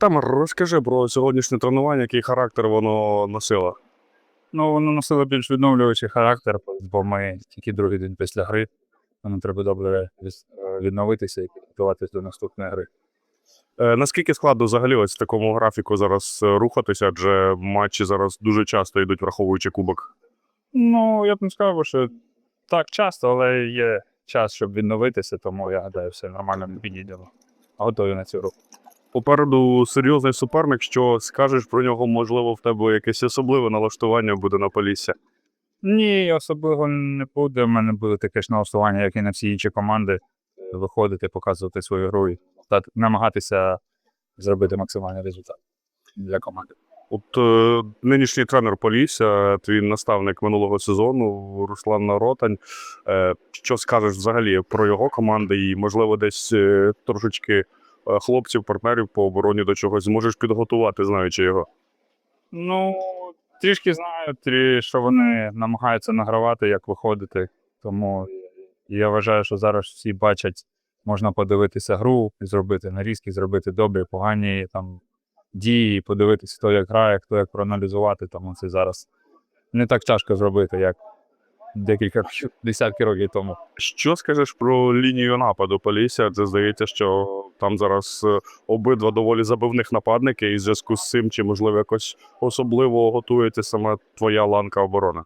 Артем, розкажи про сьогоднішнє тренування, який характер воно носило. Ну, воно носило більш відновлюючий характер, бо ми тільки другий день після гри. Нам треба добре е, відновитися і підготуватися до наступної гри. Е, наскільки складно взагалі ось в такому графіку зараз е, рухатися, адже матчі зараз дуже часто йдуть, враховуючи кубок. Ну, я б не сказав, що так часто, але є час, щоб відновитися, тому я гадаю, все нормально ми підійдемо. Готові на цю руку. Попереду серйозний суперник, що скажеш про нього, можливо, в тебе якесь особливе налаштування буде на Полісся. Ні, особливо не буде. У мене буде таке ж налаштування, як і на всі інші команди. Виходити, показувати свою гру і намагатися зробити максимальний результат для команди. От е, нинішній тренер Полісся, твій наставник минулого сезону, Руслан Наротань. Е, що скажеш взагалі про його команди і, можливо, десь е, трошечки хлопців, партнерів по обороні до чогось зможеш підготувати, знаючи його. Ну, трішки знаю, трі, що вони намагаються награвати, як виходити. Тому я вважаю, що зараз всі бачать, можна подивитися гру, і зробити нарізки, зробити добрі, погані там дії, подивитися, хто як грає, хто як проаналізувати. Тому це зараз не так тяжко зробити, як декілька десятків років тому. Що скажеш про лінію нападу Полісся? Це здається, що там зараз е, обидва доволі забивних нападники, і в зв'язку з цим, чи можливо якось особливо готується саме твоя ланка оборони.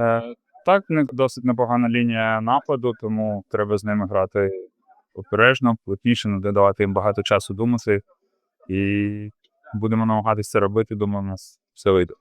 Е, так, не досить непогана лінія нападу, тому треба з ними грати обережно, плотніше, не давати їм багато часу думати. І будемо намагатися це робити. Думаю, у нас все вийде.